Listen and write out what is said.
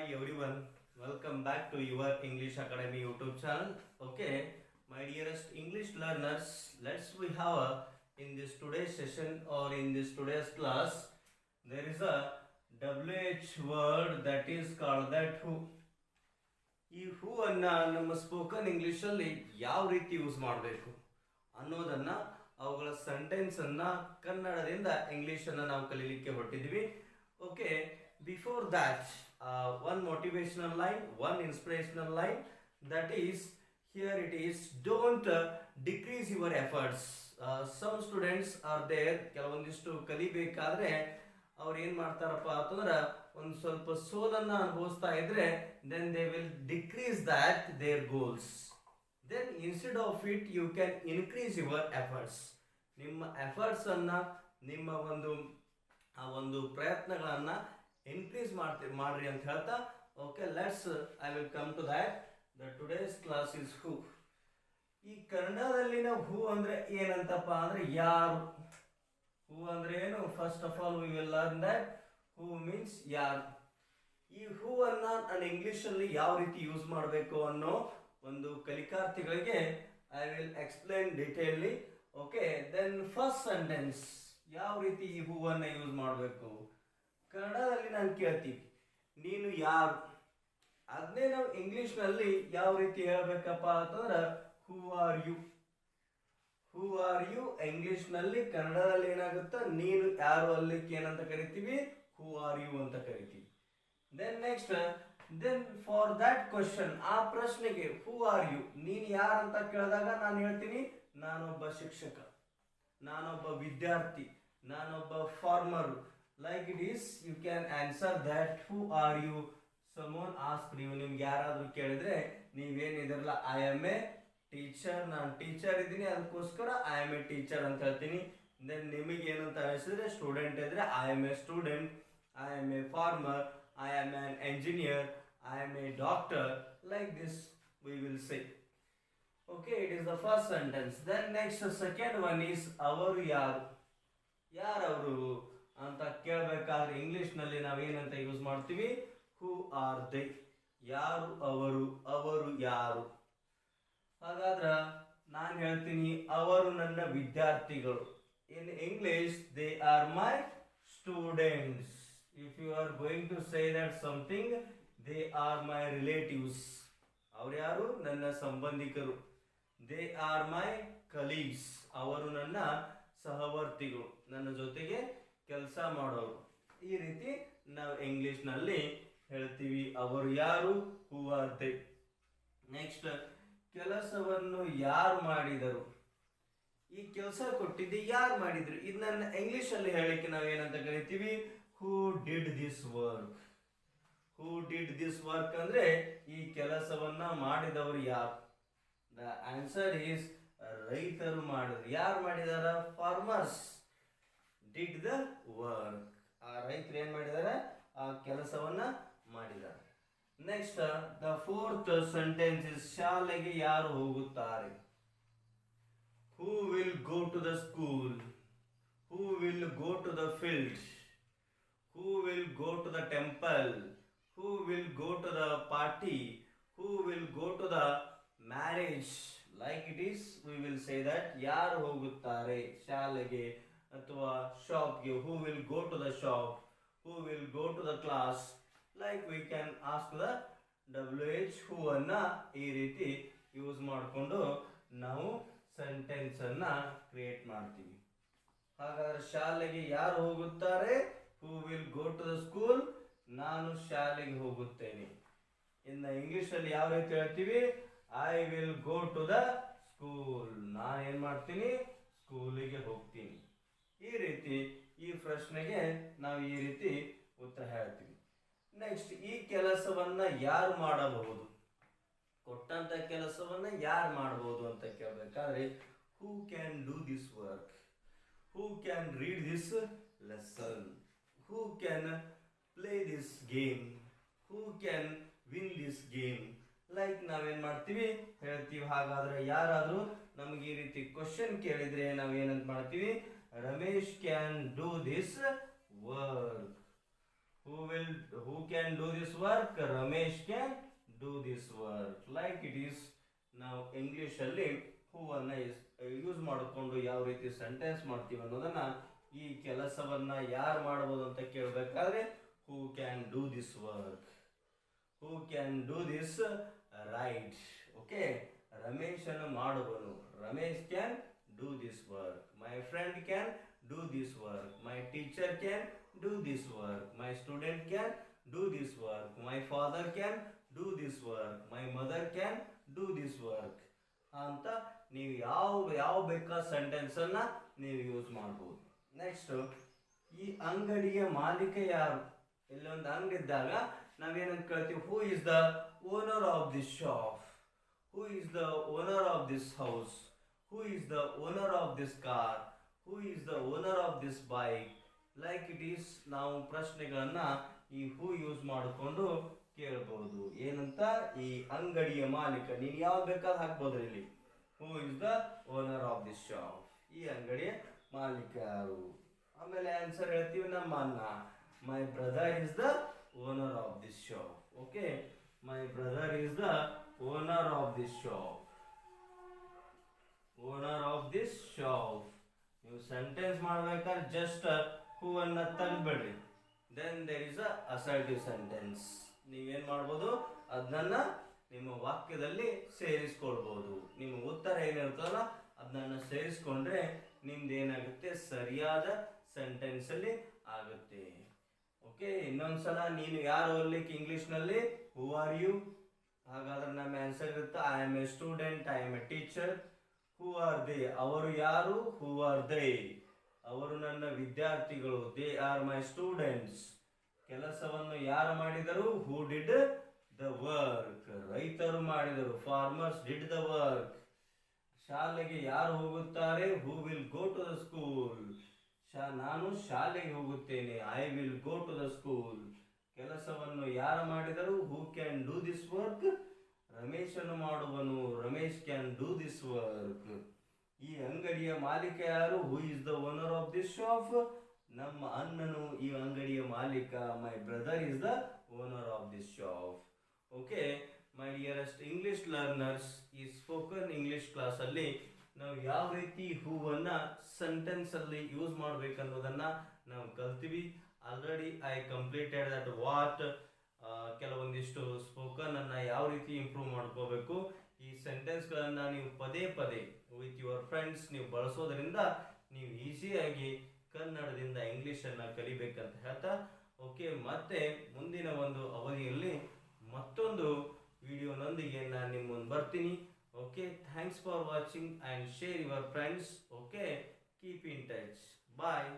Hi everyone, welcome back to your English Academy YouTube channel. Okay, my dearest English learners, let's we have a, in this today's session or in this today's class, there is a WH word that is called that who. ಈ ಹೂ ಅನ್ನ ನಮ್ಮ spoken English ಅಲ್ಲಿ ಯಾವ ರೀತಿ use ಮಾಡಬೇಕು ಅನ್ನೋದನ್ನ ಅವುಗಳ sentence ಅನ್ನ ಕನ್ನಡದಿಂದ ಇಂಗ್ಲಿಷ್ ಅನ್ನ ನಾವು ಕಲೀಲಿಕ್ಕೆ ಹೊರಟಿದ್ವಿ okay before that one one line one That line that is here it is don't decrease efforts. Efforts some students are there, ಕೆಲವೊಂದಿಷ್ಟು ಕಲಿಬೇಕಾದ್ರೆ ಅವ್ರು ಏನ್ ಮಾಡ್ತಾರಪ್ಪ ಅಂತಂದ್ರೆ ಒಂದು ಸ್ವಲ್ಪ ಸೋಲನ್ನ ಅನುಭವಿಸ್ತಾ ಇದ್ರೆ then they will decrease that their goals then instead of it you can increase your efforts ನಿಮ್ಮ ಎಫರ್ಟ್ಸ್ ಅನ್ನ ನಿಮ್ಮ ಒಂದು ಆ ಒಂದು ಪ್ರಯತ್ನಗಳನ್ನ ಇನ್ಕ್ರೀಸ್ ಮಾಡ್ತೀವಿ ಮಾಡ್ರಿ ಅಂತ ಹೇಳ್ತಾ okay let's I will come to that the today's class is who ಈ ಕನ್ನಡದಲ್ಲಿನ ಹೂ ಅಂದ್ರೆ ಏನಂತಪ್ಪ ಅಂದ್ರೆ ಯಾರು? ಹೂ ಅಂದ್ರೆ ಏನು? First of all we will learn that who means ಯಾರು. ಈ ಹೂವನ್ನು ನಾನು ಇಂಗ್ಲೀಷಲ್ಲಿ ಯಾವ ರೀತಿ ಯೂಸ್ ಮಾಡಬೇಕು ಅನ್ನೋ ಒಂದು ಕಲಿಕಾರ್ಥಿಗಳಿಗೆ ಐ ವಿಲ್ ಎಕ್ಸ್ಪ್ಲೈನ್ ಡಿಟೇಲಿ ಓಕೆ ದೆನ್ ಫಸ್ಟ್ ಸೆಂಟೆನ್ಸ್ ಯಾವ ರೀತಿ ಈ ಹೂವನ್ನು ಯೂಸ್ ಮಾಡಬೇಕು? ಕನ್ನಡದಲ್ಲಿ ನಾನು ಕೇಳ್ತೀವಿ ನೀನು ಯಾರು? ಅದನ್ನೇ ನಾವು ಇಂಗ್ಲೀಷ್ನಲ್ಲಿ ಯಾವ ರೀತಿ ಹೇಳಬೇಕಪ್ಪ ಅಂತಂದ್ರೆ who are you who are you ಇಂಗ್ಲೀಷ್ನಲ್ಲಿ ಕನ್ನಡದಲ್ಲಿ ಏನಾಗುತ್ತಾ? ನೀನು ಯಾರು ಅಲ್ಲಿಕ್ಕೆ ಏನಂತ ಕರಿತೀವಿ? ಹೂ ಆರ್ ಯು ಅಂತ ಕರಿತೀವಿ. Then next then for that question ಆ ಪ್ರಶ್ನೆಗೆ ಹೂ ಆರ್ ಯು ನೀನು ಯಾರು ಅಂತ ಕೇಳಿದಾಗ ನಾನು ಹೇಳ್ತೀನಿ, ನಾನೊಬ್ಬ ಶಿಕ್ಷಕ, ನಾನೊಬ್ಬ ವಿದ್ಯಾರ್ಥಿ, ನಾನೊಬ್ಬ farmer like it is you can answer that who are you someone ask ನೀವು ನಿಮ್ಗೆ ಯಾರಾದ್ರೂ ಕೇಳಿದ್ರೆ ನೀವೇನಿದಿರಲ್ಲ ಐ ಆಮ್ ಎ ಟೀಚರ್ ನಾನು ಟೀಚರ್ ಇದ್ದೀನಿ ಅದಕ್ಕೋಸ್ಕರ ಐ ಆಮ್ ಎ ಟೀಚರ್ ಅಂತ ಹೇಳ್ತೀನಿ. ದೆನ್ ನಿಮಗೆ ಏನಂತ ಅನಿಸಿದ್ರೆ ಸ್ಟೂಡೆಂಟ್ ಇದ್ರೆ I am a student I am a farmer I am an engineer I am a doctor like this we will say okay it is the first sentence then next second one is ಅವರು ಯಾರು ಯಾರವರು ಅಂತ ಕೇಳಬೇಕಾದ್ರೆ ಇಂಗ್ಲಿಷ್ನಲ್ಲಿ ನಾವೇನಂತ use ಮಾಡ್ತೀವಿ? ಹೂ are they ಯಾರು ಅವರು? ಅವರು ಯಾರು? ಹಾಗಾದ್ರೆ ನಾನು ಹೇಳ್ತೀನಿ, ಅವರು ನನ್ನ ವಿದ್ಯಾರ್ಥಿಗಳು. In English they are my students if you are going to say that something they are my relatives ಅವ್ರು ಯಾರು? ನನ್ನ ಸಂಬಂಧಿಕರು. ದೇ ಆರ್ ಮೈ ಕಲೀಗ್ಸ್ ಅವರು ನನ್ನ ಸಹವರ್ತಿಗಳು. ನನ್ನ ಜೊತೆಗೆ ಕೆಲಸ ಮಾಡೋರು. ಈ ರೀತಿ ನಾವು ಇಂಗ್ಲಿಷ್ನಲ್ಲಿ ಹೇಳ್ತೀವಿ. ಅವರು ಯಾರು? ಹೂ ಆರ್ ದೇ ನೆಕ್ಸ್ಟ್ ಕೆಲಸವನ್ನು ಯಾರು ಮಾಡಿದರು? ಈ ಕೆಲಸ ಕೊಟ್ಟಿದ್ದು ಯಾರು ಮಾಡಿದ್ರು? ಇದನ್ನ ಇಂಗ್ಲಿಷ್ ಅಲ್ಲಿ ಹೇಳಿಕ್ಕೆ ಏನಂತ ಕರಿತೀವಿ? Who did this work who did this work ಅಂದ್ರೆ ಈ ಕೆಲಸವನ್ನ ಮಾಡಿದವರು ಯಾರು? ದ ಆನ್ಸರ್ ಈಸ್ ರೈತರು ಮಾಡಿದ್ರು. ಯಾರು ಮಾಡಿದಾರ? ಫಾರ್ಮರ್ಸ್ ಡಿಡ್ ದ ವರ್ಕ್ ಆ ರೈತರು ಏನ್ ಮಾಡಿದ್ದಾರೆ ಆ ಕೆಲಸವನ್ನ ಮಾಡಿದ್ದಾರೆ next the fourth sentence is ಶಾಲೆಗೆ ಯಾರು ಹೋಗುತ್ತಾರೆ? Who will go to the school who will go to the field who will go to the temple who will go to the party who will go to the marriage like it is we will say that ಯಾರು ಹೋಗುತ್ತಾರೆ? ಶಾಲೆಗೆ ಅಥವಾ ಶಾಪ್ಗೆ who will go to the shop who will go to the class like we can ask the W H who ಅನ್ನು ಈ ರೀತಿ use ಮಾಡಿಕೊಂಡು ನಾವು ಸೆಂಟೆನ್ಸ್ ಅನ್ನ ಕ್ರಿಯೇಟ್ ಮಾಡ್ತೀವಿ. ಹಾಗಾದ್ರೆ ಶಾಲೆಗೆ ಯಾರು ಹೋಗುತ್ತಾರೆ? Who will go to the school ನಾನು ಶಾಲೆಗೆ ಹೋಗುತ್ತೇನೆ. ಇನ್ನು ಇಂಗ್ಲಿಷ್ ಅಲ್ಲಿ ಯಾವ ರೀತಿ ಹೇಳ್ತೀವಿ? I will go to the school ನಾನು ಏನು ಮಾಡ್ತೀನಿ? ಸ್ಕೂಲಿಗೆ ಹೋಗ್ತೀನಿ. ಈ ರೀತಿ ಈ ಪ್ರಶ್ನೆಗೆ ನಾವು ಈ ರೀತಿ ಉತ್ತರ ಹೇಳ್ತೀವಿ. ನೆಕ್ಸ್ಟ್ ಈ ಕೆಲಸವನ್ನ ಯಾರು ಮಾಡಬಹುದು? ಕೊಟ್ಟಂತ ಕೆಲಸವನ್ನ ಯಾರು ಮಾಡಬಹುದು ಅಂತ ಕೇಳಬೇಕಾದ್ರೆ who can do this work who can read this lesson who can play this game who can win this game like ನಾವೇನ್ ಮಾಡ್ತೀವಿ? ಹೇಳ್ತೀವಿ. ಹಾಗಾದ್ರೆ ಯಾರಾದರೂ ನಮ್ಗೆ ಈ ರೀತಿ ಕ್ವಶನ್ ಕೇಳಿದ್ರೆ ಏನಂತ ಮಾಡ್ತೀವಿ? Ramesh can do this work who will, who can do do this work? Ramesh can do this work. Like it is ನಾವು ಇಂಗ್ಲಿಷ್ ಅಲ್ಲಿ ಹೂವನ್ನ ಯೂಸ್ ಮಾಡಿಕೊಂಡು ಯಾವ ರೀತಿ ಸೆಂಟೆನ್ಸ್ ಮಾಡ್ತೀವಿ ಅನ್ನೋದನ್ನ ಈ ಕೆಲಸವನ್ನ ಯಾರು ಮಾಡ್ಬೋದು ಅಂತ ಕೇಳಬೇಕಾದ್ರೆ who can do this work who can do this right okay ರಮೇಶನ್ನು ಮಾಡುವನು. Ramesh can do this work can do this work. My teacher can do this work. My student can do this work. My father can do this work. My mother can do this work. ಅಂತ ನೀವು ಯಾವ ಯಾವ ಬೇಕಾದ sentence ಅನ್ನ ನೀವು use ಮಾಡ್ಬೋದು next ಈ ಅಂಗಡಿಯ ಮಾಲೀಕ ಯಾರು ಇಲ್ಲೊಂದು ಅಂಗಡಿ ಇದ್ದಾಗ ನಾವೇನಂತ ಕೇಳ್ತೀವಿ who is the owner of this shop who is the owner of this house who is the owner of this car who is the owner of this bike like it is ನಾವು ಪ್ರಶ್ನೆಗಳನ್ನು ಈ ಹೂ use ಮಾಡಿಕೊಂಡು ಕೇಳಬಹುದು ಏನಂತ? ಈ ಅಂಗಡಿಯ ಮಾಲೀಕ. ನೀನು ಯಾವ್ದು ಬೇಕಾದ್ರೆ ಹಾಕ್ಬೋದು ಇಲ್ಲಿ. Who is the owner of this shop ಈ ಅಂಗಡಿಯ ಮಾಲೀಕರು ಆಮೇಲೆ ಆನ್ಸರ್ ಹೇಳ್ತೀವಿ ನಮ್ಮ ಅಣ್ಣ. My brother is the owner of this shop okay my brother is the owner of this shop owner of this shop ನೀವು ಸೆಂಟೆನ್ಸ್ ಮಾಡ್ಬೇಕಾದ್ರೆ ಜಸ್ಟ್ ಹೂವನ್ನ ತೆಗ್ದ್ಬಿಡ್ರಿ. Then there is assertive sentence ನೀವೇನ್ ಮಾಡ್ಬೋದು? ಅದನ್ನ ನಿಮ್ಮ ವಾಕ್ಯದಲ್ಲಿ ಸೇರಿಸ್ಕೊಳ್ಬೋದು. ನಿಮ್ಮ ಉತ್ತರ ಏನಿರ್ತದಲ್ಲ ಅದನ್ನ ಸೇರಿಸ್ಕೊಂಡ್ರೆ ನಿಮ್ದು ಏನಾಗುತ್ತೆ? ಸರಿಯಾದ ಸೆಂಟೆನ್ಸ್ ಅಲ್ಲಿ ಆಗುತ್ತೆ. ಓಕೆ ಇನ್ನೊಂದ್ಸಲ ನೀನು ಯಾರು ಓದ್ಲಿಕ್ಕೆ ಇಂಗ್ಲಿಷ್ನಲ್ಲಿ? ಹೂ ಆರ್ ಯು ಹಾಗಾದ್ರೆ ನಮ್ಮ ಆನ್ಸರ್ ಇರುತ್ತೆ I am a student I am a teacher who are they ಅವರು ಯಾರು? ಹೂ ಆರ್ ದೇ ಅವರು ನನ್ನ ವಿದ್ಯಾರ್ಥಿಗಳು. ದೇ ಆರ್ ಮೈ ಸ್ಟೂಡೆಂಟ್ಸ್ ಕೆಲಸವನ್ನು ಯಾರು ಮಾಡಿದರು? ಹೂ ಡಿಡ್ ದ ವರ್ಕ್ ರೈತರು ಮಾಡಿದರು. ಫಾರ್ಮರ್ಸ್ ಡಿಡ್ ದ ವರ್ಕ್ ಶಾಲೆಗೆ ಯಾರು ಹೋಗುತ್ತಾರೆ? Who will go to the school Shah, ನಾನು ಶಾಲೆಗೆ ಹೋಗುತ್ತೇನೆ. I will go to the school ಕೆಲಸವನ್ನು ಯಾರು ಮಾಡಿದರು? Who can do this work ರಮೇಶನು ಮಾಡುವನು Ramesh can do this work ಈ ಅಂಗಡಿಯ ಮಾಲೀಕ ಯಾರು? Who is the owner of this shop ನಮ್ಮ ಅಣ್ಣನು ಈ ಅಂಗಡಿಯ ಮಾಲೀಕ. My brother is the owner of this shop okay my dearest English learners ಈ ಸ್ಪೋಕನ್ ಇಂಗ್ಲಿಷ್ ಕ್ಲಾಸಲ್ಲಿ ನಾವು ಯಾವ ರೀತಿ ಹೂವನ್ನು ಸೆಂಟೆನ್ಸ್ ಅಲ್ಲಿ ಯೂಸ್ ಮಾಡ್ಬೇಕನ್ನೋದನ್ನ ನಾವು ಕಲ್ತೀವಿ. Already I completed that what ಕೆಲವೊಂದಿಷ್ಟು ಸ್ಪೋಕನ್ ಅನ್ನ ಯಾವ ರೀತಿ ಇಂಪ್ರೂವ್ ಮಾಡ್ಕೋಬೇಕು? ಈ ಸೆಂಟೆನ್ಸ್ ಗಳನ್ನ ನೀವು ಪದೇ ಪದೇ ವಿತ್ ಯುವರ್ ಫ್ರೆಂಡ್ಸ್ ನೀವು ಬಳಸೋದ್ರಿಂದ ನೀವು ಈಸಿಯಾಗಿ ಕನ್ನಡದಿಂದ ಇಂಗ್ಲಿಷ್ ಅನ್ನ ಕಲಿಬೇಕಂತ ಹೇಳ್ತಾ ಓಕೆ ಮತ್ತೆ ಮುಂದಿನ ಒಂದು ಅವಧಿಯಲ್ಲಿ ಮತ್ತೊಂದು ವಿಡಿಯೋನೊಂದಿಗೆ ನಾನು ನಿಮ್ಮ ಮುಂದೆ ಬರ್ತೀನಿ. Okay thanks for watching and share your friends okay keep in touch bye